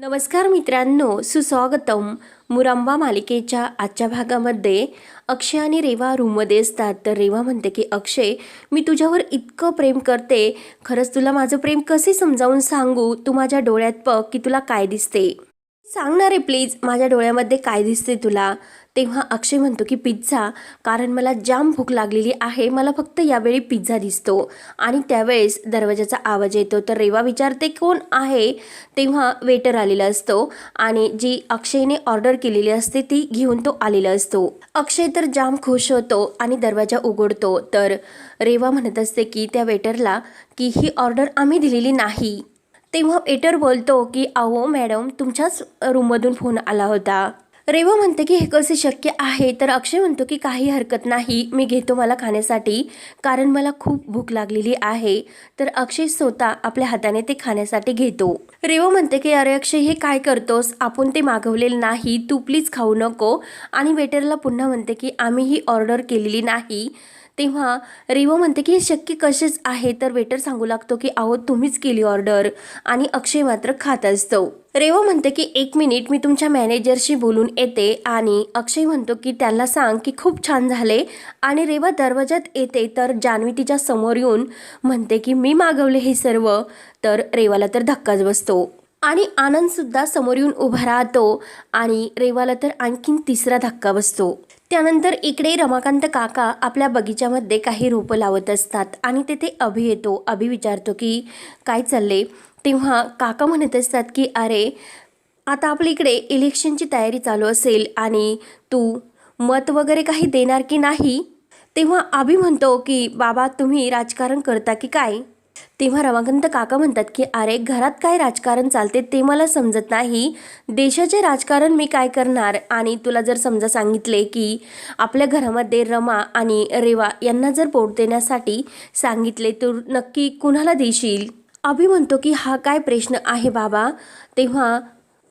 नमस्कार मित्रांनो सुस्वागतम. मुरांबा मालिकेच्या आजच्या भागामध्ये अक्षय आणि रेवा रूममध्ये असतात. तर रेवा म्हणते की अक्षय मी तुझ्यावर इतकं प्रेम करते. खरंच तुला माझं प्रेम कसे समजावून सांगू? तू माझ्या डोळ्यात बघ की तुला काय दिसते. सांगणार आहे प्लीज माझ्या डोळ्यामध्ये काय दिसते तुला? तेव्हा अक्षय म्हणतो की पिझ्झा कारण मला जाम भूक लागलेली आहे मला फक्त यावेळी पिझ्झा दिसतो. आणि त्यावेळेस दरवाजाचा आवाज येतो तर रेवा विचारते कोण आहे? तेव्हा वेटर आलेला असतो आणि जी अक्षयने ऑर्डर केलेली असते ती घेऊन तो आलेला असतो. अक्षय तर जाम खुश होतो आणि दरवाजा उघडतो तर रेवा म्हणत असते की त्या वेटरला की ही ऑर्डर आम्ही दिलेली नाही. तेव्हा वेटर बोलतो की अहो मॅडम तुमच्याच रूममधून फोन आला होता. रेवा म्हणते की हे कसे शक्य आहे? तर अक्षय म्हणतो की काही हरकत नाही मी घेतो मला खाण्यासाठी कारण मला खूप भूक लागलेली आहे. तर अक्षय स्वतः आपल्या हाताने ते खाण्यासाठी घेतो. रेवा म्हणते की अरे अक्षय हे काय करतोस? आपण ते मागवलेलं नाही तू प्लीज खाऊ नको. आणि वेटरला पुन्हा म्हणते की आम्ही ही ऑर्डर केलेली नाही. तेव्हा रेवा म्हणते की हे शक्य कसेच आहे? तर वेटर सांगू लागतो की अहो तुम्हीच केली ऑर्डर आणि अक्षय मात्र खात असतो. रेवा म्हणते की एक मिनिट मी तुमच्या मॅनेजरशी बोलून येते आणि अक्षय म्हणतो की त्यांना सांग की खूप छान झाले आणि रेवा दरवाजात येते तर जान्हवी तिच्या समोर येऊन म्हणते की मी मागवले हे सर्व तर रेवाला तर धक्काच बसतो. आणि आनंदसुद्धा समोर येऊन उभा राहतो आणि रेवाला तर आणखीन तिसरा धक्का बसतो. त्यानंतर इकडे रमाकांत काका आपल्या बगीच्यामध्ये काही रोपं लावत असतात आणि तेथे अभि येतो. अभि विचारतो की काय चालले? तेव्हा काका म्हणत असतात की अरे आता आपल्या इकडे इलेक्शनची तयारी चालू असेल आणि तू मत वगैरे काही देणार की नाही? तेव्हा अभि म्हणतो की बाबा तुम्ही राजकारण करता की काय? तेव्हा रमाकांत काका म्हणतात की अरे घरात काय राजकारण चालते ते मला समजत नाही. देशाचे राजकारण मी काय करणार? आणि तुला जर समजा सांगितले की आपल्या घरामध्ये रमा आणि रेवा यांना जर पोट देण्यासाठी सांगितले तर नक्की कुणाला देशील? अभि म्हणतो की हा काय प्रश्न आहे बाबा? तेव्हा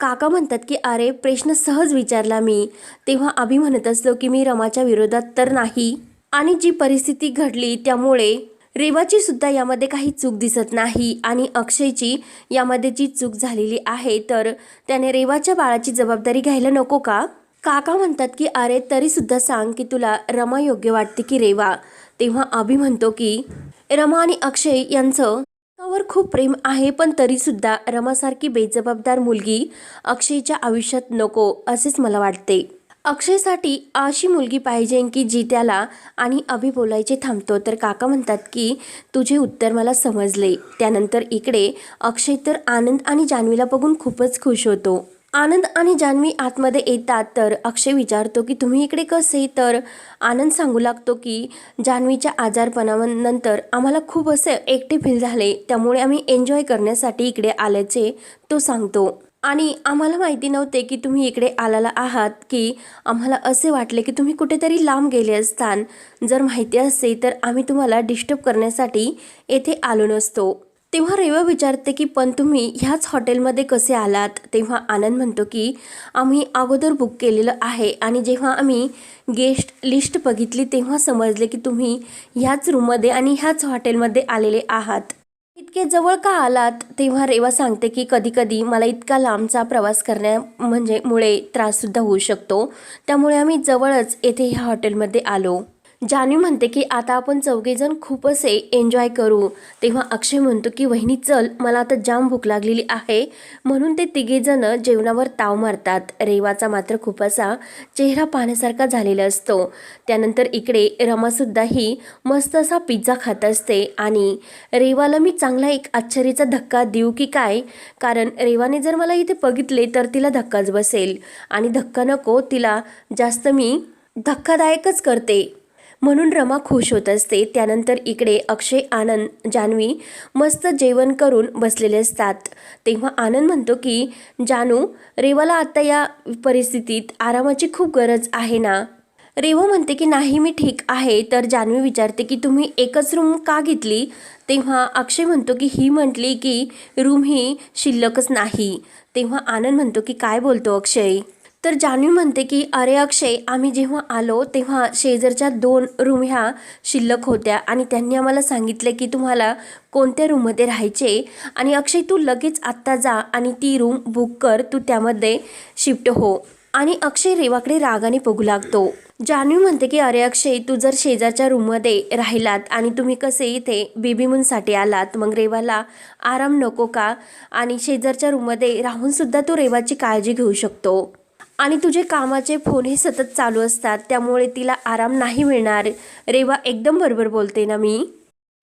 काका म्हणतात की अरे प्रश्न सहज विचारला मी. तेव्हा अभि म्हणत असलो की मी रमाच्या विरोधात तर नाही. आणि जी परिस्थिती घडली त्यामुळे रेवाची सुद्धा यामध्ये काही चूक दिसत नाही आणि अक्षयची यामध्ये जी चूक झालेली आहे तर त्याने रेवाच्या बाळाची जबाबदारी घ्यायला नको का? काका म्हणतात की अरे तरी सुद्धा सांग की तुला रमा योग्य वाटते की रेवा? तेव्हा अभि म्हणतो की रमा आणि अक्षय यांचं वर खूप प्रेम आहे पण तरीसुद्धा रमासारखी बेजबाबदार मुलगी अक्षयच्या आयुष्यात नको असेच मला वाटते. अक्षयसाठी अशी मुलगी पाहिजे की जी त्याला आणि अभि बोलायचे थांबतो. तर काका म्हणतात की तुझे उत्तर मला समजले. त्यानंतर इकडे अक्षय तर आनंद आणि जान्हवीला बघून खूपच खुश होतो. आनंद आणि जान्हवी आतमध्ये येतात तर अक्षय विचारतो की तुम्ही इकडे कसे? तर आनंद सांगू लागतो की जान्हवीच्या आजारपणानंतर आम्हाला खूप असे एकटे फील झाले. त्यामुळे आम्ही एन्जॉय करण्यासाठी इकडे आल्याचे तो सांगतो. आणि आम्हाला माहिती नव्हते की तुम्ही इकडे आलेला आहात की आम्हाला असे वाटले की तुम्ही कुठेतरी लांब गेले असतान. जर माहिती असते तर आम्ही तुम्हाला डिस्टर्ब करण्यासाठी येथे आलो नसतो. तेव्हा रेवा विचारते की पण तुम्ही ह्याच हॉटेलमध्ये कसे आलात? तेव्हा आनंद म्हणतो की आम्ही अगोदर बुक केलेलं आहे आणि जेव्हा आम्ही गेस्ट लिस्ट बघितली तेव्हा समजले की तुम्ही ह्याच रूममध्ये आणि ह्याच हॉटेलमध्ये आलेले आहात. इतके जवळ का आलात? तेव्हा रेवा सांगते की कधी कधी मला इतका लांबचा प्रवास करण्या म्हणजे मुळे त्राससुद्धा होऊ शकतो. त्यामुळे आम्ही जवळच येथे ह्या हॉटेलमध्ये आलो. जानवी म्हणते की आता आपण चौघेजण खूप असे एन्जॉय करू. तेव्हा अक्षय म्हणतो की वहिनी चल मला आता जाम भूक लागलेली आहे. म्हणून ते तिघेजण जेवणावर ताव मारतात. रेवाचा मात्र खूप असा चेहरा पाहण्यासारखा झालेला असतो. त्यानंतर इकडे रमासुद्धाही मस्त असा पिझ्झा खात असते आणि रेवाला मी चांगला एक आश्चर्याचा धक्का देऊ की काय? कारण रेवाने जर मला इथे बघितले तर तिला धक्काच बसेल. आणि धक्का नको तिला जास्त मी धक्कादायकच करते. म्हणून रमा खुश होत असते. त्यानंतर इकडे अक्षय आनंद जान्हवी मस्त जेवण करून बसलेले असतात. तेव्हा आनंद म्हणतो की जानू रेवाला आता या परिस्थितीत आरामाची खूप गरज आहे ना? रेवा म्हणते की नाही मी ठीक आहे. तर जान्हवी विचारते की तुम्ही एकच रूम का घेतली? तेव्हा अक्षय म्हणतो की ही म्हटली की रूम ही शिल्लकच नाही. तेव्हा आनंद म्हणतो की काय बोलतो अक्षय? तर जान्हवी म्हणते की अरे अक्षय आम्ही जेव्हा आलो तेव्हा शेजारच्या दोन रूम ह्या शिल्लक होत्या आणि त्यांनी आम्हाला सांगितले की तुम्हाला कोणत्या रूममध्ये राहायचे? आणि अक्षय तू लगेच आत्ता जा आणि ती रूम बुक कर तू त्यामध्ये शिफ्ट हो. आणि अक्षय रेवाकडे रागाने बघू लागतो. जान्हवी म्हणते की अरे अक्षय तू जर शेजारच्या रूममध्ये राहिलात आणि तुम्ही कसे इथे बेबी मूनसाठी आलात मग रेवाला आराम नको का? आणि शेजारच्या रूममध्ये राहूनसुद्धा तू रेवाची काळजी घेऊ शकतो. आणि तुझे कामाचे फोन हे सतत चालू असतात त्यामुळे तिला आराम नाही मिळणार. रेवा एकदम बरोबर बोलते ना मी?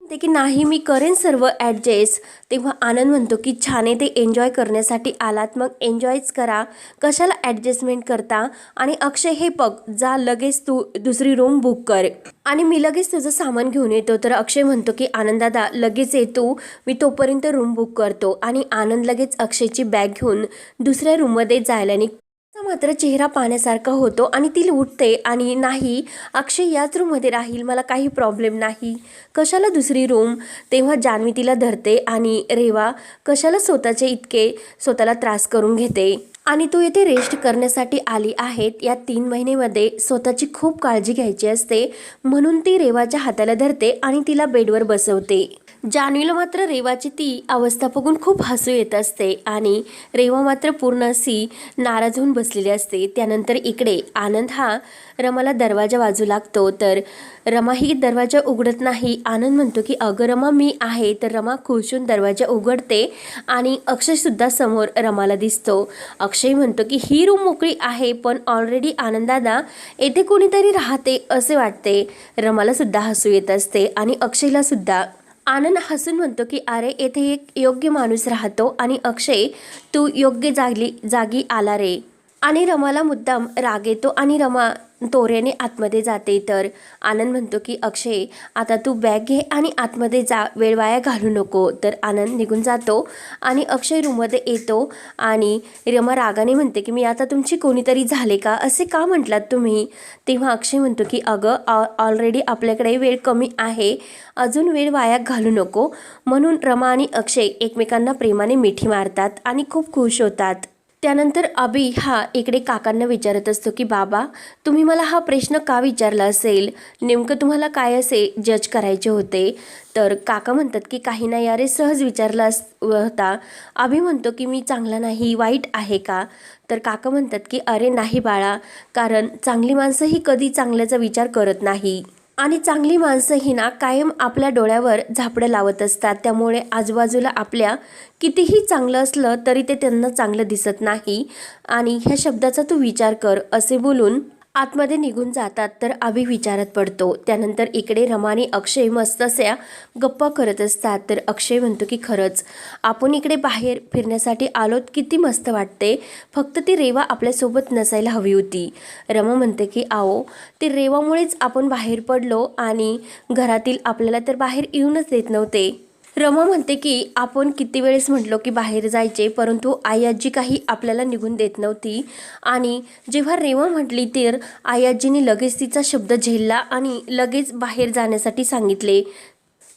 ते की नाही मी करेन सर्व ॲडजस्ट. तेव्हा आनंद म्हणतो की छान आहे ते एन्जॉय करण्यासाठी आलात मग एन्जॉयच करा. कशाला ॲडजस्टमेंट करता? आणि अक्षय हे बघ जा लगेच तू दुसरी रूम बुक कर. आणि मी लगेच तुझं सामान घेऊन येतो. तर अक्षय म्हणतो की आनंदादा लगेच येतो मी तोपर्यंत रूम बुक करतो. आणि आनंद लगेच अक्षयची बॅग घेऊन दुसऱ्या रूममध्ये जायला निघ मात्र चेहरा पाहण्यासारखा होतो आणि ती उठते आणि नाही अक्षय याच रूममध्ये राहील मला काही प्रॉब्लेम नाही. कशाला दुसरी रूम तेव्हा जान्हवी तिला धरते आणि रेवा कशाला स्वतःचे इतके स्वतःला त्रास करून घेते? आणि तू येथे रेस्ट करण्यासाठी आली आहेत. या तीन महिनेमध्ये स्वतःची खूप काळजी घ्यायची असते म्हणून ती रेवाच्या हाताला धरते आणि तिला बेडवर बसवते. जान्हवीला मात्र रेवाची ती अवस्था बघून खूप हसू येत असते आणि रेवा मात्र पूर्ण अशी नाराज होऊन बसलेली असते. त्यानंतर इकडे आनंद हा रमाला दरवाजा वाजू लागतो. तर रमा ही दरवाजा उघडत नाही. आनंद म्हणतो की अगं रमा मी आहे. तर रमा खुशून दरवाजा उघडते आणि अक्षयसुद्धा समोर रमाला दिसतो. अक्षय म्हणतो की ही रूम मोकळी आहे पण ऑलरेडी आनंदादा येथे कोणीतरी राहते असे वाटते. रमाला सुद्धा हसू येत असते आणि अक्षयला सुद्धा आनंद हसून म्हणतो की अरे येथे एक योग्य माणूस राहतो आणि अक्षय तू योग्य जागली जागी आला रे. आणि रमाला मुद्दाम राग येतो आणि रमा तोऱ्याने आतमध्ये जाते. तर आनंद म्हणतो की अक्षय आता तू बॅग घे आणि आतमध्ये जा. वेळ वाया घालू नको. तर आनंद निघून जातो आणि अक्षय रूममध्ये येतो आणि रमा रागाने म्हणते की मी आता तुमची कोणीतरी झाले का? असे का म्हटलात तुम्ही? तेव्हा अक्षय म्हणतो की अगं ऑलरेडी आपल्याकडे वेळ कमी आहे. अजून वेळ वाया घालू नको. म्हणून रमा आणि अक्षय एकमेकांना प्रेमाने मिठी मारतात आणि खूप खुश होतात. त्यानंतर अभि हा इकडे काकांना विचारत असतो की बाबा तुम्ही मला हा प्रश्न का विचारला असेल? नेमकं तुम्हाला काय असे जज करायचे होते? तर काका म्हणतात की काही नाही अरे सहज विचारला अस होता. अभि म्हणतो की मी चांगला नाही वाईट आहे का? तर काका म्हणतात की अरे नाही बाळा कारण चांगली माणसं ही कधी चांगल्याचा विचार करत नाही. आणि चांगली माणसं ही ना कायम आपल्या डोळ्यावर झापडं लावत असतात. त्यामुळे आजूबाजूला आपल्या कितीही चांगलं असलं तरी ते त्यांना चांगलं दिसत नाही. आणि ह्या शब्दाचा तू विचार कर असे बोलून आतमध्ये निघून जातात तर आम्ही विचारात पडतो. त्यानंतर इकडे रमाने अक्षय मस्त अशा गप्पा करत असतात. तर अक्षय म्हणतो की खरंच आपण इकडे बाहेर फिरण्यासाठी आलोत किती मस्त वाटते. फक्त ती रेवा आपल्यासोबत नसायला हवी होती. रमा म्हणते की आओ ते रेवामुळेच आपण बाहेर पडलो आणि घरातील आपल्याला तर बाहेर येऊनच देत नव्हते. रमा म्हणते की आपण किती वेळेस म्हटलो की बाहेर जायचे परंतु आई आजी काही आपल्याला निघून देत नव्हती. आणि जेव्हा रेवा म्हटली तर आई आजीने लगेच तिचा शब्द झेलला आणि लगेच बाहेर जाण्यासाठी सांगितले.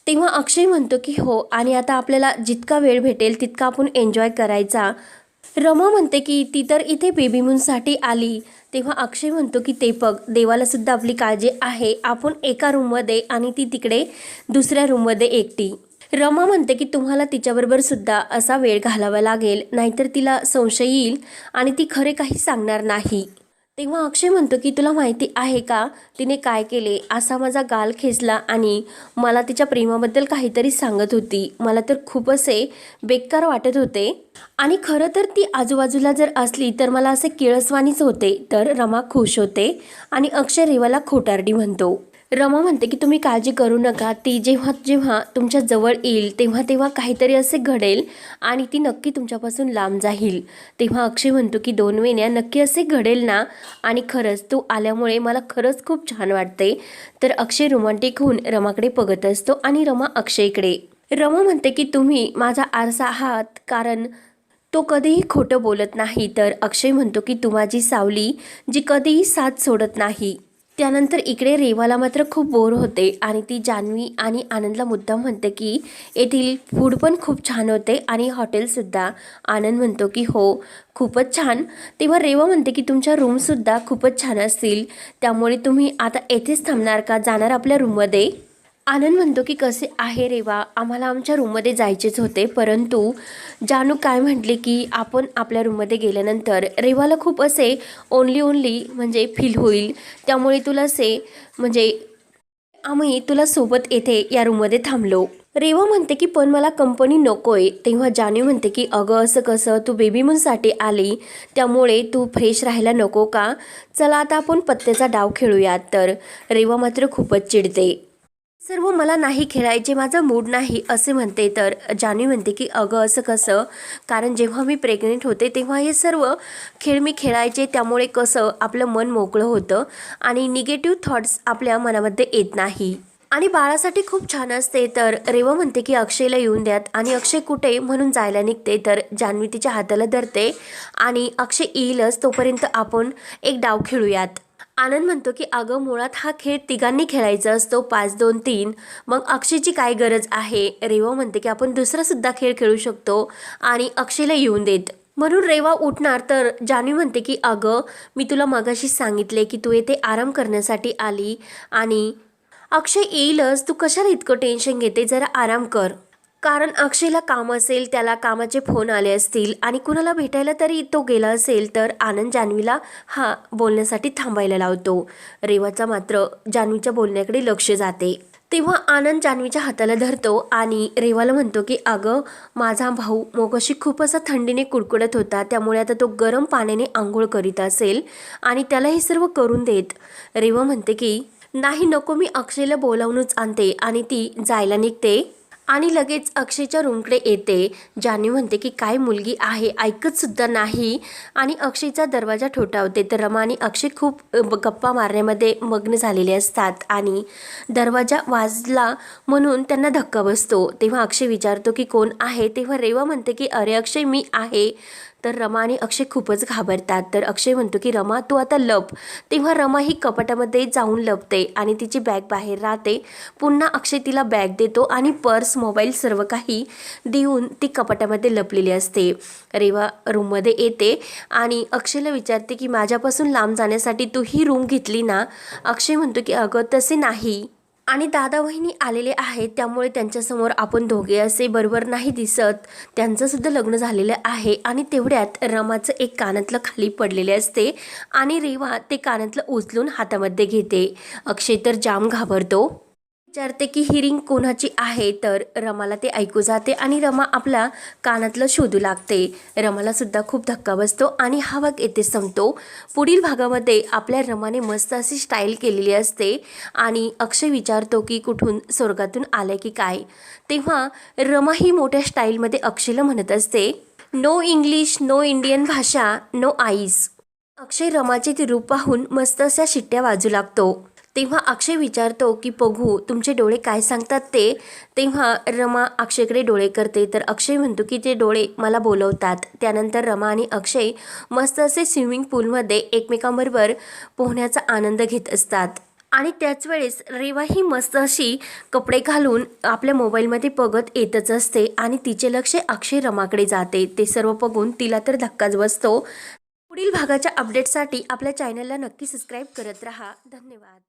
तेव्हा अक्षय म्हणतो की हो आणि आता आपल्याला जितका वेळ भेटेल तितका आपण एन्जॉय करायचा. रमा म्हणते की ती तर इथे बेबी मूनसाठी आली. तेव्हा अक्षय म्हणतो की ते बघ देवाला सुद्धा आपली काळजी आहे. आपण एका रूममध्ये आणि ती तिकडे दुसऱ्या रूममध्ये एकटी. रमा म्हणते की तुम्हाला तिच्याबरोबर सुद्धा असा वेळ घालावा लागेल नाहीतर तिला संशय येईल आणि ती खरे काही सांगणार नाही. तेव्हा अक्षय म्हणतो की तुला माहिती आहे का तिने काय केले? असा माझा गाल खेचला आणि मला तिच्या प्रेमाबद्दल काहीतरी सांगत होती. मला तर खूप असे बेकार वाटत होते. आणि खरं तर ती आजूबाजूला जर असली तर मला असे किळसवानीच होते. तर रमा खुश होते आणि अक्षय रेवाला खोटारडी म्हणतो. रमा म्हणते की तुम्ही काळजी करू नका. ती जेव्हा जेव्हा तुमच्या जवळ येईल तेव्हा तेव्हा काहीतरी असे घडेल आणि ती नक्की तुमच्यापासून लांब जाईल. तेव्हा अक्षय म्हणतो की दोन वेण्या नक्की असे घडेल ना? आणि खरंच तू आल्यामुळे मला खरंच खूप छान वाटते. तर अक्षय रोमांटिक होऊन रमाकडे बघत असतो आणि रमा अक्षयकडे. रमा म्हणते की तुम्ही माझा आरसा आहात कारण तो कधीही खोटं बोलत नाही. तर अक्षय म्हणतो की तू माझी सावली जी कधीही साथ सोडत नाही. त्यानंतर इकडे रेवाला मात्र खूप बोर होते आणि ती जान्हवी आणि आनंदला मुद्दाम म्हणते की येथील फूड पण खूप छान होते आणि हॉटेलसुद्धा आनंद म्हणतो की हो खूपच छान. तेव्हा रेवा म्हणते की तुमच्या रूमसुद्धा खूपच छान असतील. त्यामुळे तुम्ही आता येथेच थांबणार का? जाणार आपल्या रूममध्ये आनंद म्हणतो की कसे आहे रेवा आम्हाला आमच्या रूममध्ये जायचेच होते परंतु जानू काय म्हटले की आपण आपल्या रूममध्ये गेल्यानंतर रेवाला खूप असे ओनली ओनली म्हणजे फील होईल. त्यामुळे तुला असे म्हणजे आम्ही तुला सोबत येथे या रूममध्ये थांबलो. रेवा म्हणते की पण मला कंपनी नकोय. तेव्हा जानू म्हणते की अगं असं कसं? तू बेबी मूनसाठी आली. त्यामुळे तू फ्रेश राहायला नको का? चला आता आपण पत्त्याचा डाव खेळूयात. तर रेवा मात्र खूपच चिडते. सर्व मला नाही खेळायचे माझा मूड नाही असे म्हणते. तर जान्हवी म्हणते की अगं असं कसं? कारण जेव्हा मी प्रेग्नेंट होते तेव्हा हे सर्व खेळ मी खेळायचे. त्यामुळे कसं? आपलं मन मोकळं होतं आणि निगेटिव्ह थॉट्स आपल्या मनामध्ये येत नाही. आणि बाळासाठी खूप छान असते. तर रेवा म्हणते की अक्षयला येऊन द्यात. आणि अक्षय कुठे? म्हणून जायला निघते. तर जान्हवी तिच्या हाताला धरते आणि अक्षय येईलच. तोपर्यंत आपण एक डाव खेळूयात. आनंद म्हणतो की अगं मुळात हा खेळ तिघांनी खेळायचा असतो पाच दोन तीन. मग अक्षयची काय गरज आहे? रेवा म्हणते की आपण दुसरासुद्धा खेळ खेळू शकतो आणि अक्षयला येऊन देत. म्हणून रेवा उठणार तर जान्हवी म्हणते की अगं मी तुला मगाशी सांगितले की तू येथे आराम करण्यासाठी आली आणि अक्षय येईलच. तू कशाला इतकं टेन्शन घेते? जरा आराम कर. कारण अक्षयला काम असेल त्याला कामाचे फोन आले असतील आणि कुणाला भेटायला तरी तो गेला असेल तर आनंद जान्हवीला हा बोलण्यासाठी थांबायला लावतो. रेवाचा मात्र जान्हवीच्या बोलण्याकडे लक्ष जाते. तेव्हा आनंद जान्हवीच्या हाताला धरतो आणि रेवाला म्हणतो की अगं माझा भाऊ मोगशी खूप असा थंडीने कुडकुडत होता त्यामुळे आता तो गरम पाण्याने आंघोळ करीत असेल आणि त्याला हे सर्व करून देत. रेवा म्हणते की नाही नको मी अक्षयला बोलावूनच आणते आणि ती जायला निघते. आणि लगेच अक्षयच्या रूमकडे येते. जान्हवी म्हणते की काय मुलगी आहे? ऐकतसुद्धा नाही. आणि अक्षयचा दरवाजा ठोठावते. तर रमा आणि अक्षय खूप गप्पा मारण्यामध्ये मग्न झालेले असतात आणि दरवाजा वाजला म्हणून त्यांना धक्का बसतो. तेव्हा अक्षय विचारतो की कोण आहे? तेव्हा रेवा म्हणते की अरे अक्षय मी आहे. तर रमा आणि अक्षय खूपच घाबरतात. तर अक्षय म्हणतो की रमा तू आता लप. तेव्हा रमा ही कपाटामध्ये जाऊन लपते आणि तिची बॅग बाहेर राहते. पुन्हा अक्षय तिला बॅग देतो आणि पर्स मोबाईल सर्व काही देऊन ती कपाटामध्ये लपलेली असते. रेवा रूममध्ये येते आणि अक्षयला विचारते की माझ्यापासून लांब जाण्यासाठी तू ही रूम घेतली ना? अक्षय म्हणतो की अगं तसे नाही. आणि दादा वहिनी आलेले आहेत त्यामुळे त्यांच्यासमोर आपण दोघे असे बरोबर नाही दिसत. त्यांचंसुद्धा लग्न झालेलं आहे आणि तेवढ्यात रमाचं एक कानातलं खाली पडलेले असते आणि रेवा ते कानातलं उचलून हातामध्ये घेते. अक्षय तर जाम घाबरतो. विचारते की ही रिंग कोणाची आहे? तर रमाला ते ऐकू जाते आणि रमा आपला कानातलं शोधू लागते. रमाला सुद्धा खूप धक्का बसतो आणि हा भाग येथे संपतो. पुढील भागामध्ये आपल्या रमाने मस्त अशी स्टाईल केलेली असते आणि अक्षय विचारतो की कुठून स्वर्गातून आले की काय? तेव्हा रमा ही मोठ्या स्टाईलमध्ये अक्षयला म्हणत असते नो इंग्लिश नो इंडियन भाषा नो आईज अक्षय रमाचे ती रूप पाहून मस्त अशा शिट्ट्या वाजू लागतो. तेव्हा अक्षय विचारतो की बघू तुमचे डोळे काय सांगतात ते? तेव्हा रमा अक्षयकडे डोळे करते. तर अक्षय म्हणतो की ते डोळे मला बोलवतात. त्यानंतर रमा आणि अक्षय मस्त असे स्विमिंग पूलमध्ये एकमेकांबरोबर पोहण्याचा आनंद घेत असतात. आणि त्याच वेळेस रेवा ही मस्त अशी कपडे घालून आपल्या मोबाईलमध्ये बघत येतच असते आणि तिचे लक्ष अक्षय रमाकडे जाते. ते सर्व बघून तिला तर धक्काच बसतो. पुढील भागाच्या अपडेटसाठी आपल्या चॅनलला नक्की सबस्क्राईब करत रहा. धन्यवाद.